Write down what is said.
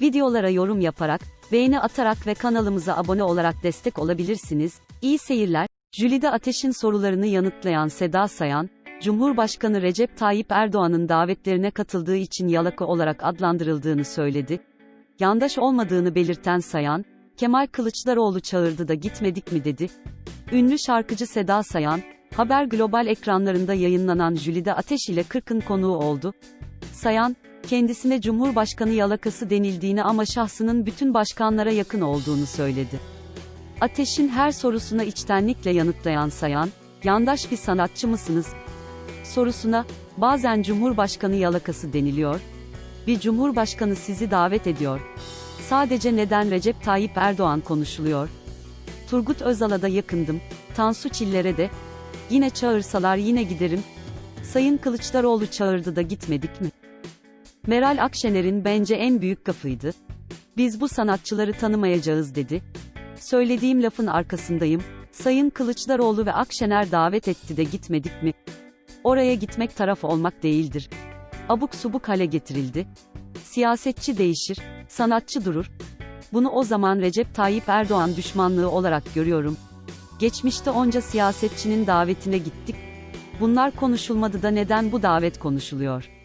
Videolara yorum yaparak, beğeni atarak ve kanalımıza abone olarak destek olabilirsiniz. İyi seyirler. Jülide Ateş'in sorularını yanıtlayan Seda Sayan, Cumhurbaşkanı Recep Tayyip Erdoğan'ın davetlerine katıldığı için yalaka olarak adlandırıldığını söyledi. Yandaş olmadığını belirten Sayan, Kemal Kılıçdaroğlu çağırdı da gitmedik mi dedi. Ünlü şarkıcı Seda Sayan, Haber Global ekranlarında yayınlanan Jülide Ateş ile Kırk'ın konuğu oldu. Sayan, kendisine Cumhurbaşkanı yalakası denildiğini ama şahsının bütün başkanlara yakın olduğunu söyledi. Ateş'in her sorusuna içtenlikle yanıtlayan Sayan, yandaş bir sanatçı mısınız? Sorusuna, bazen Cumhurbaşkanı yalakası deniliyor. Bir Cumhurbaşkanı sizi davet ediyor. Sadece neden Recep Tayyip Erdoğan konuşuluyor? Turgut Özal'a da yakındım, Tansu Çiller'e de, yine çağırsalar yine giderim. Sayın Kılıçdaroğlu çağırdı da gitmedik mi? Meral Akşener'in bence en büyük gafıydı. Biz bu sanatçıları tanımayacağız dedi. Söylediğim lafın arkasındayım. Sayın Kılıçdaroğlu ve Akşener davet etti de gitmedik mi? Oraya gitmek taraf olmak değildir. Abuk subuk hale getirildi. Siyasetçi değişir, sanatçı durur. Bunu o zaman Recep Tayyip Erdoğan düşmanlığı olarak görüyorum. Geçmişte onca siyasetçinin davetine gittik. Bunlar konuşulmadı da neden bu davet konuşuluyor?